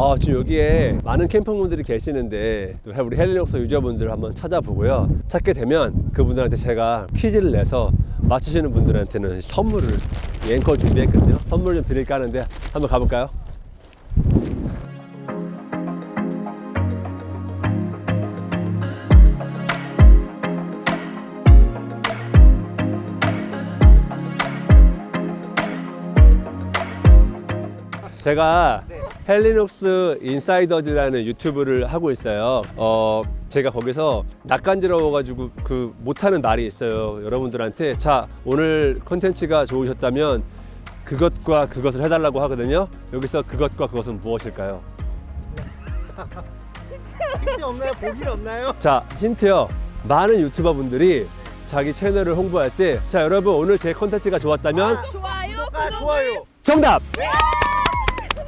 아, 지금 여기에 많은 캠퍼분들이 계시는데 또 우리 헬리옥스 유저분들 한번 찾아보고요. 찾게 되면 그분들한테 제가 퀴즈를 내서 맞추시는 분들한테는 선물을 이 앵커 준비했거든요. 선물 좀 드릴까 하는데 한번 가볼까요? 제가 헬리녹스 인사이더즈라는 유튜브를 하고 있어요. 어, 제가 거기서 낯간지러워가지고 그 못하는 말이 있어요. 여러분들한테 자 오늘 컨텐츠가 좋으셨다면 그것과 그것을 해달라고 하거든요. 여기서 그것과 그것은 무엇일까요? 힌트 없나요? 보기는 없나요? 자 힌트요. 많은 유튜버 분들이 자기 채널을 홍보할 때 자 여러분 오늘 제 컨텐츠가 좋았다면 좋아요. 아 좋아요. 정답!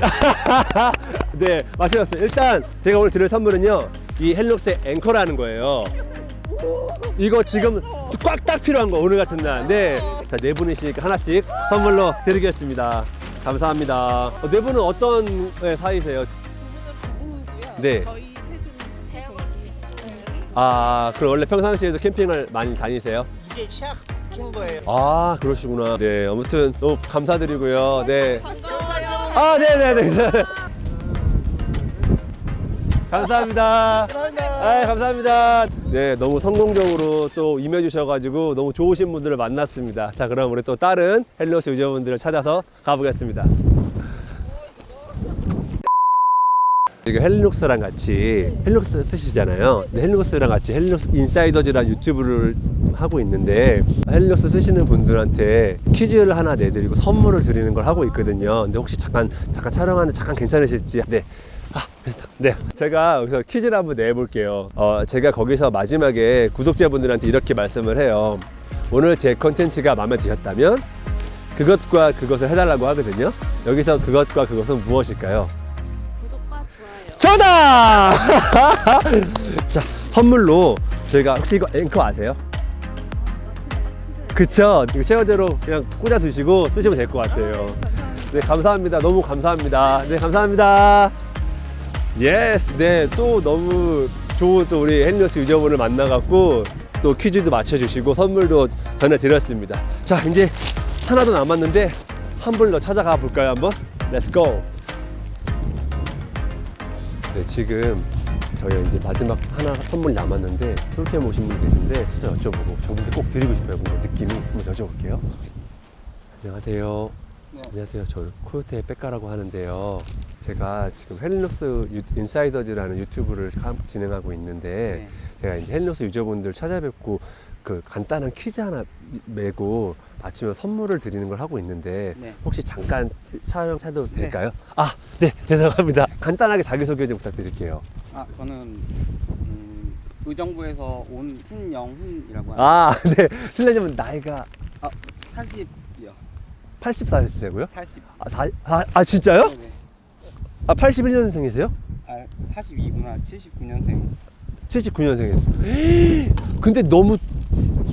네, 맞추셨어요. 일단 제가 오늘 드릴 선물은요. 이 헬록스의 앵커라는 거예요. 이거 지금 꽉 딱 필요한 거 오늘 같은 날. 네. 자, 네 분이시니까 하나씩 선물로 드리겠습니다. 감사합니다. 어, 네 분은 어떤 네, 사이세요? 네. 아, 그럼 원래 평상시에도 캠핑을 많이 다니세요? 이제 시작한 거예요. 아, 그러시구나. 네, 아무튼 너무 감사드리고요. 네. 반가워요. 아, 네네네. 감사합니다. 아, 감사합니다. 네, 너무 성공적으로 또 임해주셔가지고 너무 좋으신 분들을 만났습니다. 자, 그럼 우리 또 다른 헬로스 유저분들을 찾아서 가보겠습니다. 이게 헬리녹스랑 같이 헬리녹스 쓰시잖아요. 근데 헬리녹스랑 같이 헬리녹스 인사이더즈라는 유튜브를 하고 있는데 헬리녹스 쓰시는 분들한테 퀴즈를 하나 내드리고 선물을 드리는 걸 하고 있거든요. 근데 혹시 잠깐 잠깐 촬영하는데 잠깐 괜찮으실지 네. 아, 네. 제가 여기서 퀴즈를 한번 내볼게요. 어, 제가 거기서 마지막에 구독자분들한테 이렇게 말씀을 해요. 오늘 제 컨텐츠가 마음에 드셨다면 그것과 그것을 해달라고 하거든요. 여기서 그것과 그것은 무엇일까요? 정답! 자, 선물로 저희가 혹시 이거 앵커 아세요? 그쵸? 이거 최고제로 그냥 꽂아 두시고 쓰시면 될 것 같아요. 네, 감사합니다. 너무 감사합니다. 네, 감사합니다. 예스! 네, 또 너무 좋은 또 우리 헬리오스 유저분을 만나갖고 또 퀴즈도 맞춰주시고 선물도 전해드렸습니다. 자, 이제 하나도 남았는데 한 분 더 찾아가 볼까요, 한번? 렛츠고! 네, 지금 저희 이제 마지막 하나 선물 남았는데 솔캠 오신 분 계신데 숫자 여쭤보고 저분께 꼭 드리고 싶어요. 뭔가 느낌이 한번 여쭤볼게요. 안녕하세요. 네. 안녕하세요. 저 코요태 백가라고 하는데요. 제가 지금 헬리녹스 유- 인사이더즈라는 유튜브를 함- 진행하고 있는데 네. 제가 이제 헬리녹스 유저분들 찾아뵙고 그 간단한 퀴즈 하나 내고 맞추면 선물을 드리는 걸 하고 있는데 네. 혹시 잠깐 촬영해도 될까요? 아, 네, 대단합니다. 간단하게 자기소개 좀 부탁드릴게요. 아 저는 음, 의정부에서 온 신영훈이라고 합니다. 아, 네. 실례지만 나이가 아 40이요. 84세고요? 40. 아, 사, 아, 아, 진짜요? 네. 아, 81년생이세요? 아 42구나 79년생. 79년생이에요. 근데 너무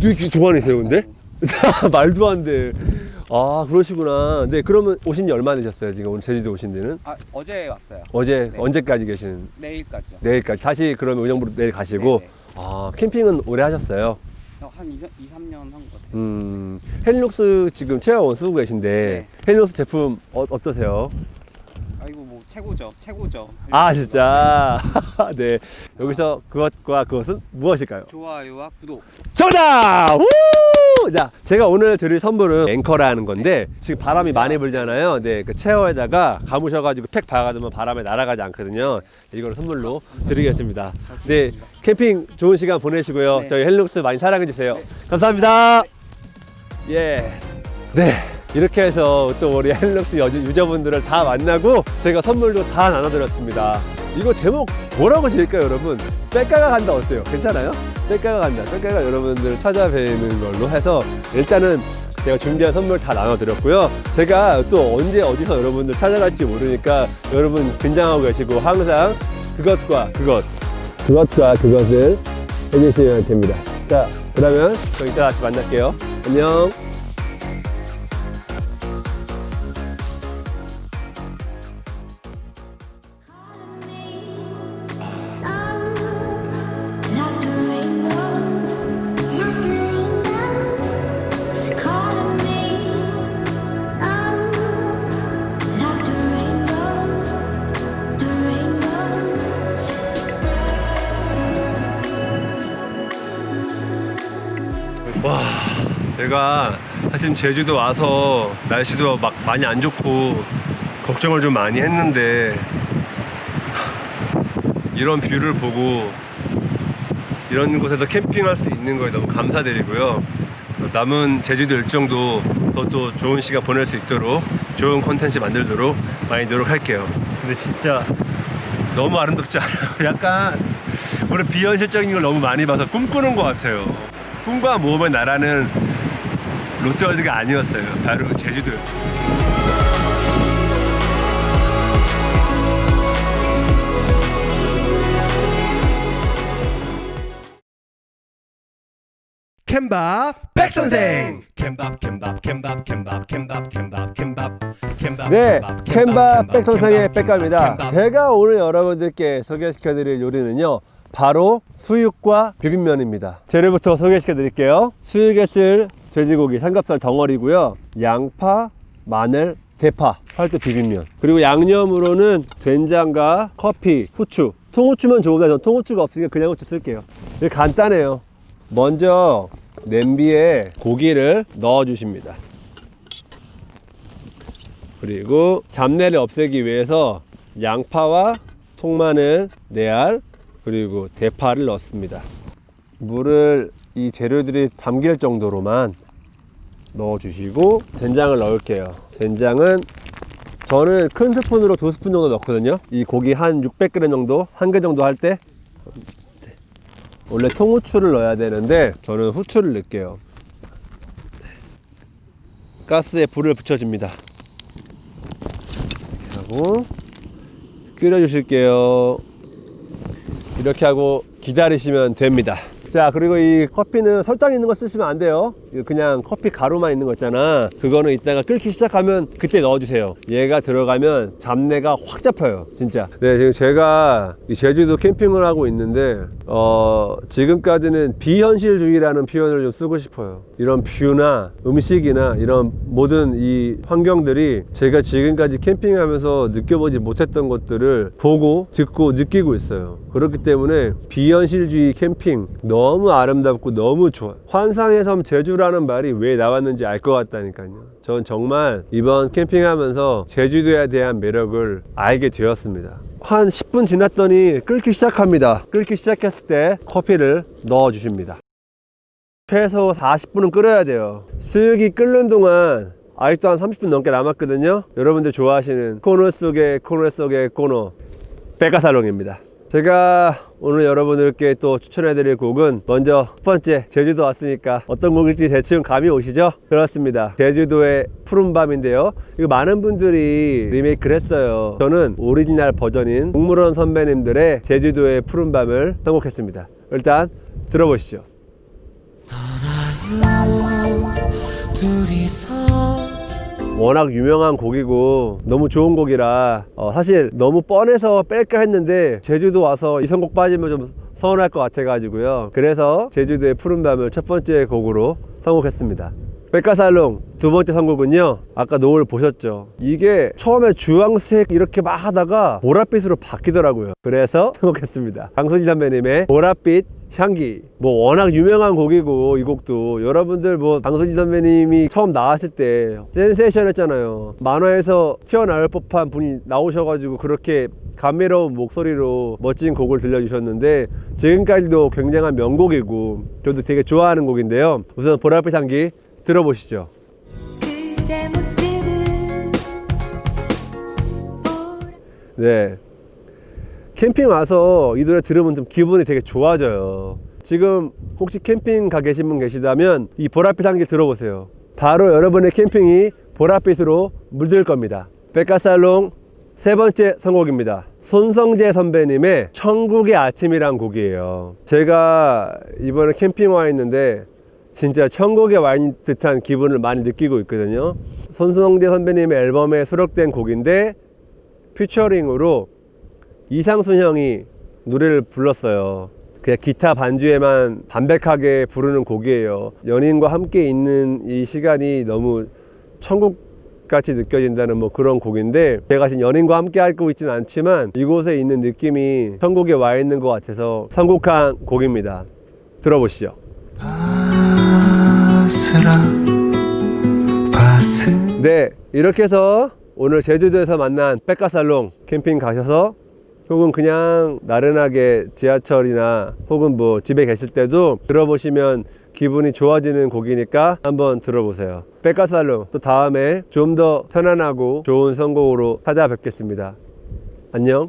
되게 동안이세요, 근데? 말도 안 돼. 아, 그러시구나. 네, 그러면 오신 지 얼마 되셨어요, 지금 오늘 제주도 오신 데는? 아 어제 왔어요. 어제, 네. 언제까지 계시는? 내일까지요. 내일까지. 다시 그러면 의정부로 내일 가시고. 네 네. 아, 캠핑은 오래 하셨어요? 어, 한 2, 2 3년 한 것 같아요. 음, 헬리녹스 지금 체어원 쓰고 계신데, 네. 헬리녹스 제품 어, 어떠세요? 최고죠. 최고죠. 아, 진짜. 네. 여기서 그것과 그것은 무엇일까요? 좋아요와 구독. 정답! 우! 자, 제가 오늘 드릴 선물은 앵커라는 건데 지금 바람이 많이 불잖아요. 네, 그 체어에다가 감으셔가지고 팩 박아두면 바람에 날아가지 않거든요. 이걸 선물로 드리겠습니다. 네, 캠핑 좋은 시간 보내시고요. 네. 저희 헬룩스 많이 사랑해 주세요. 감사합니다. 예, 네. 이렇게 해서 또 우리 헬룩스 유저분들을 다 만나고 제가 선물도 다 나눠드렸습니다. 이거 제목 뭐라고 지을까요, 여러분? 백가가 간다 어때요? 괜찮아요? 백가가 간다. 백가가 여러분들 찾아뵈는 걸로 해서 일단은 제가 준비한 선물 다 나눠드렸고요. 제가 또 언제 어디서 여러분들 찾아갈지 모르니까 여러분 긴장하고 계시고 항상 그것과 그것, 그것과 그것을 해주시면 됩니다. 자, 그러면 저희 이따 다시 만날게요. 안녕. 제가 사실 제주도 와서 날씨도 막 많이 안 좋고 걱정을 좀 많이 했는데 이런 뷰를 보고 이런 곳에서 캠핑할 수 있는 거에 너무 감사드리고요. 남은 제주도 일정도 더 또 좋은 시간 보낼 수 있도록 좋은 콘텐츠 만들도록 많이 노력할게요. 근데 진짜 너무 아름답지 않아요? 약간 우리 비현실적인 걸 너무 많이 봐서 꿈꾸는 것 같아요. 꿈과 모험의 나라는 롯데월드가 아니었어요. 바로 제주도였어요. 캔밥 백선생 캔밥 캔밥 캔밥 캔밥 캔밥 캔밥 캔밥 캔밥 네 캔밥 백선생의 백갑입니다 제가 오늘 여러분들께 소개시켜드릴 요리는요 바로 수육과 비빔면입니다. 재료부터 소개시켜 드릴게요. 수육에 쓸 돼지고기 삼겹살 덩어리고요. 양파 마늘 대파 팔도 비빔면. 그리고 양념으로는 된장과 커피 후추. 통후추면 좋은데 전 통후추가 없으니까 그냥 후추 쓸게요. 간단해요. 먼저 냄비에 고기를 넣어 주십니다. 그리고 잡내를 없애기 위해서 양파와 통마늘, 네알, 그리고 대파를 넣습니다. 물을 이 재료들이 잠길 정도로만 넣어 주시고 된장을 넣을게요. 된장은 저는 큰 스푼으로 두 스푼 정도 넣거든요. 이 고기 한 600g 정도, 한 개 정도 할 때 원래 통후추를 넣어야 되는데 저는 후추를 넣을게요. 가스에 불을 붙여줍니다. 이렇게 하고 끓여주실게요. 이렇게 하고 기다리시면 됩니다. 자 그리고 이 커피는 설탕 있는 거 쓰시면 안 돼요. 그냥 커피 가루만 있는 거 있잖아. 그거는 이따가 끓기 시작하면 그때 넣어주세요. 얘가 들어가면 잡내가 확 잡혀요 진짜. 네 지금 제가 이 제주도 캠핑을 하고 있는데 어 지금까지는 비현실주의라는 표현을 좀 쓰고 싶어요. 이런 뷰나 음식이나 이런 모든 이 환경들이 제가 지금까지 캠핑하면서 느껴보지 못했던 것들을 보고 듣고 느끼고 있어요. 그렇기 때문에 비현실주의 캠핑 너무 아름답고 너무 좋아. 환상의 섬 제주라는 말이 왜 나왔는지 알 것 같다니까요. 전 정말 이번 캠핑하면서 제주도에 대한 매력을 알게 되었습니다. 한 10분 지났더니 끓기 시작합니다. 끓기 시작했을 때 커피를 넣어 주십니다. 최소 40분은 끓여야 돼요. 수육이 끓는 동안 아직도 한 30분 넘게 남았거든요. 여러분들 좋아하시는 코너 속의 코너 속의 코너 백가사롱입니다. 제가 오늘 여러분들께 또 추천해드릴 곡은 먼저 첫 번째 제주도 왔으니까 어떤 곡일지 대충 감이 오시죠? 그렇습니다. 제주도의 푸른밤인데요. 이거 많은 분들이 리메이크를 했어요. 저는 오리지널 버전인 동물원 선배님들의 제주도의 푸른밤을 선곡했습니다. 일단 들어보시죠. 워낙 유명한 곡이고 너무 좋은 곡이라 어, 사실 너무 뻔해서 뺄까 했는데 제주도 와서 이 선곡 빠지면 좀 서운할 것 같아가지고요. 그래서 제주도의 푸른밤을 첫 번째 곡으로 선곡했습니다. 백가살롱 두 번째 선곡은요 아까 노을 보셨죠? 이게 처음에 주황색 이렇게 막 하다가 보랏빛으로 바뀌더라고요. 그래서 선곡했습니다. 강수지 선배님의 보랏빛 향기. 뭐 워낙 유명한 곡이고 이 곡도 여러분들 뭐 강수지 선배님이 처음 나왔을 때 센세이션 했잖아요. 만화에서 튀어나올 법한 분이 나오셔가지고 그렇게 감미로운 목소리로 멋진 곡을 들려주셨는데 지금까지도 굉장한 명곡이고 저도 되게 좋아하는 곡인데요. 우선 보랏빛 향기 들어보시죠. 네. 캠핑 와서 이 노래 들으면 좀 기분이 되게 좋아져요. 지금 혹시 캠핑 가 계신 분 계시다면 이 보랏빛 향기 들어보세요. 바로 여러분의 캠핑이 보랏빛으로 물들 겁니다. 백가살롱 세 번째 선곡입니다. 손성재 선배님의 천국의 아침이란 곡이에요. 제가 이번에 캠핑 와 있는데 진짜 천국에 와 있는 듯한 기분을 많이 느끼고 있거든요. 손성재 선배님의 앨범에 수록된 곡인데 피처링으로 이상순 형이 노래를 불렀어요. 그냥 기타 반주에만 담백하게 부르는 곡이에요. 연인과 함께 있는 이 시간이 너무 천국같이 느껴진다는 뭐 그런 곡인데 제가 지금 연인과 함께 하고 있진 않지만 이곳에 있는 느낌이 천국에 와 있는 것 같아서 선곡한 곡입니다. 들어보시죠. 네, 이렇게 해서 오늘 제주도에서 만난 백가살롱 캠핑 가셔서 혹은 그냥 나른하게 지하철이나 혹은 뭐 집에 계실 때도 들어보시면 기분이 좋아지는 곡이니까 한번 들어보세요. 백가살롱 또 다음에 좀 더 편안하고 좋은 선곡으로 찾아뵙겠습니다. 안녕.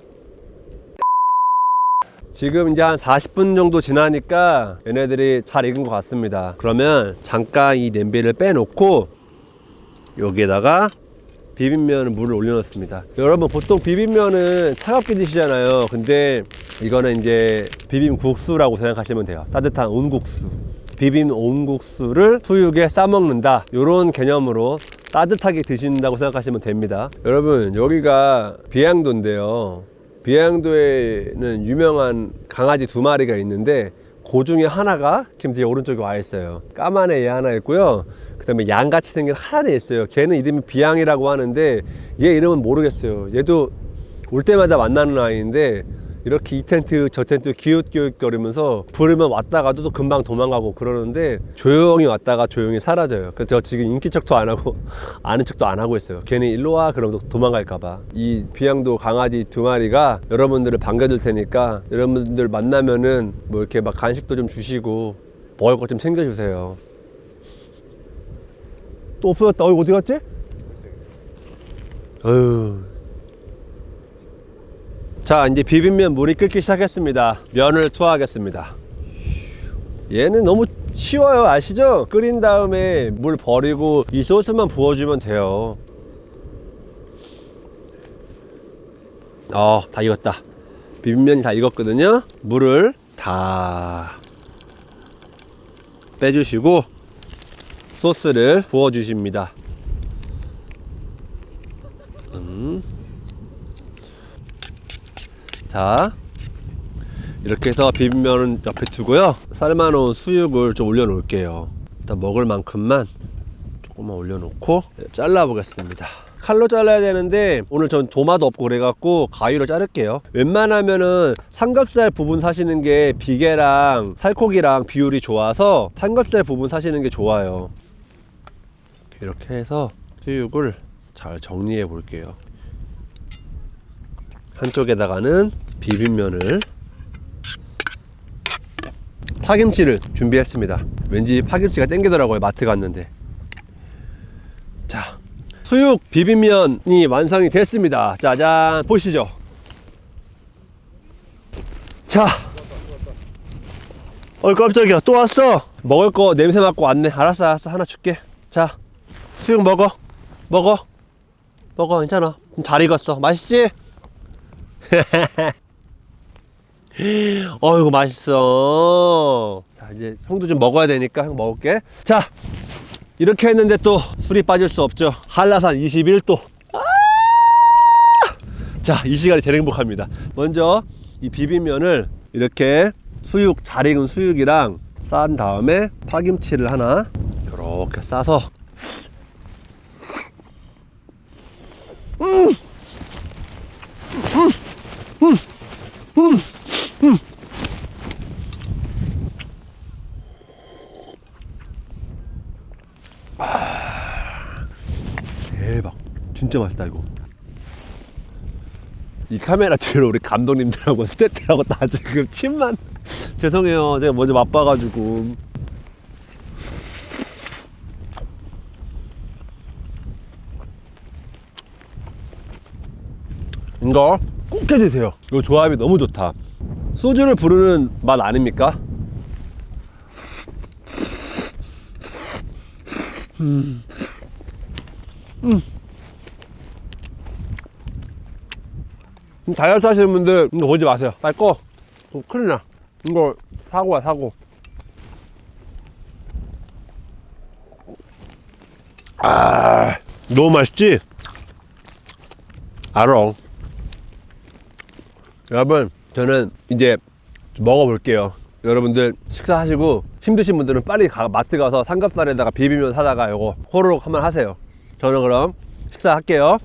지금 이제 한 40분 정도 지나니까 얘네들이 잘 익은 것 같습니다. 그러면 잠깐 이 냄비를 빼놓고 여기에다가 비빔면 물을 올려놓습니다. 여러분 보통 비빔면은 차갑게 드시잖아요. 근데 이거는 이제 비빔국수라고 생각하시면 돼요. 따뜻한 온국수. 비빔 온국수를 수육에 싸먹는다. 이런 개념으로 따뜻하게 드신다고 생각하시면 됩니다. 여러분 여기가 비양도인데요. 비양도에는 유명한 강아지 두 마리가 있는데 그 중에 하나가 지금 제 오른쪽에 와 있어요. 까만 애 하나 있고요. 그 다음에 양같이 생긴 하나 있어요. 걔는 이름이 비양이라고 하는데 얘 이름은 모르겠어요. 얘도 올 때마다 만나는 아이인데 이렇게 이 텐트 저 텐트 기웃기웃거리면서 부르면 왔다가도 또 금방 도망가고 그러는데 조용히 왔다가 조용히 사라져요. 그래서 저 지금 인기 척도 안 하고 아는 척도 안 하고 있어요. 괜히 일로 와 그러면 또 도망갈까봐. 이 비양도 강아지 두 마리가 여러분들을 반겨줄 테니까 여러분들 만나면은 뭐 이렇게 막 간식도 좀 주시고 먹을 것 좀 챙겨주세요. 또 없어졌다. 어, 어디 갔지? 어휴. 자, 이제 비빔면 물이 끓기 시작했습니다. 면을 투하하겠습니다. 얘는 너무 쉬워요. 아시죠? 끓인 다음에 물 버리고 이 소스만 부어주면 돼요. 어, 다 익었다. 비빔면이 다 익었거든요. 물을 다 빼주시고 소스를 부어주십니다. 음. 자, 이렇게 해서 비빔면은 옆에 두고요. 삶아놓은 수육을 좀 올려놓을게요. 일단 먹을 만큼만 조금만 올려놓고 잘라보겠습니다. 칼로 잘라야 되는데 오늘 전 도마도 없고 그래갖고 가위로 자를게요. 웬만하면은 삼겹살 부분 사시는 게 비계랑 살코기랑 비율이 좋아서 삼겹살 부분 사시는 게 좋아요. 이렇게 해서 수육을 잘 정리해 볼게요. 한쪽에다가는 비빔면을 파김치를 준비했습니다. 왠지 파김치가 땡기더라고요. 마트 갔는데. 자, 수육 비빔면이 완성이 됐습니다. 짜잔, 보시죠. 자, 어 깜짝이야. 또 왔어. 먹을 거 냄새 맡고 왔네. 알았어, 알았어. 하나 줄게. 자, 수육 먹어. 먹어. 먹어, 괜찮아. 좀잘 익었어. 맛있지? 어이구 맛있어 자 이제 형도 좀 먹어야 되니까 형 먹을게 자 이렇게 했는데 또 술이 빠질 수 없죠 한라산 21도 자이 시간이 제일 행복합니다 먼저 이 비빔면을 이렇게 수육 잘 익은 수육이랑 싼 다음에 파김치를 하나 이렇게 싸서 대박 진짜 맛있다 이거 이 카메라 뒤로 우리 감독님들하고 스태프들하고 다 지금 침만. 죄송해요. 제가 먼저 맛봐가지고. 이거 꼭 해주세요. 이거 조합이 너무 좋다. 소주를 부르는 맛 아닙니까? 음, 다이어트 하시는 분들 이거 보지 마세요. 빨리 꺼. 어, 큰일 나. 이거 사고야 사고. 아 너무 맛있지? 알아. 여러분 저는 이제 먹어볼게요. 여러분들 식사하시고 힘드신 분들은 빨리 가, 마트 가서 삼겹살에다가 비비면 사다가 요거 호로록 한번 하세요. 저는 그럼 식사할게요.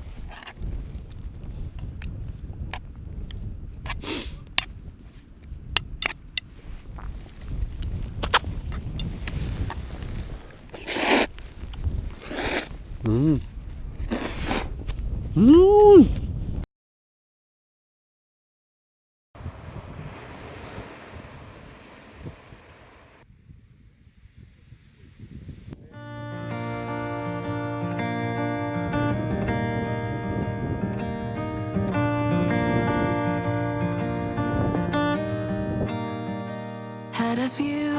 you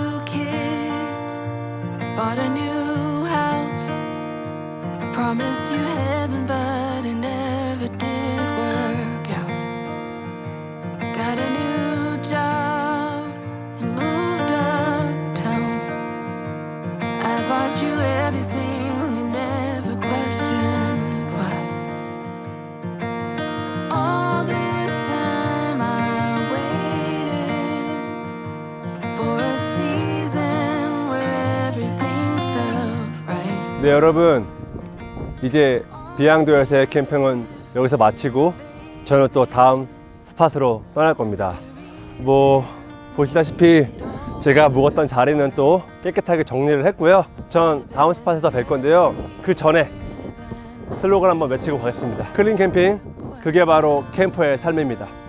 네 여러분. 이제 비양도에서의 캠핑은 여기서 마치고 저는 또 다음 스팟으로 떠날 겁니다. 뭐 보시다시피 제가 묵었던 자리는 또 깨끗하게 정리를 했고요. 전 다음 스팟에서 뵐 건데요. 그 전에 슬로건 한번 외치고 가겠습니다. 클린 캠핑 그게 바로 캠퍼의 삶입니다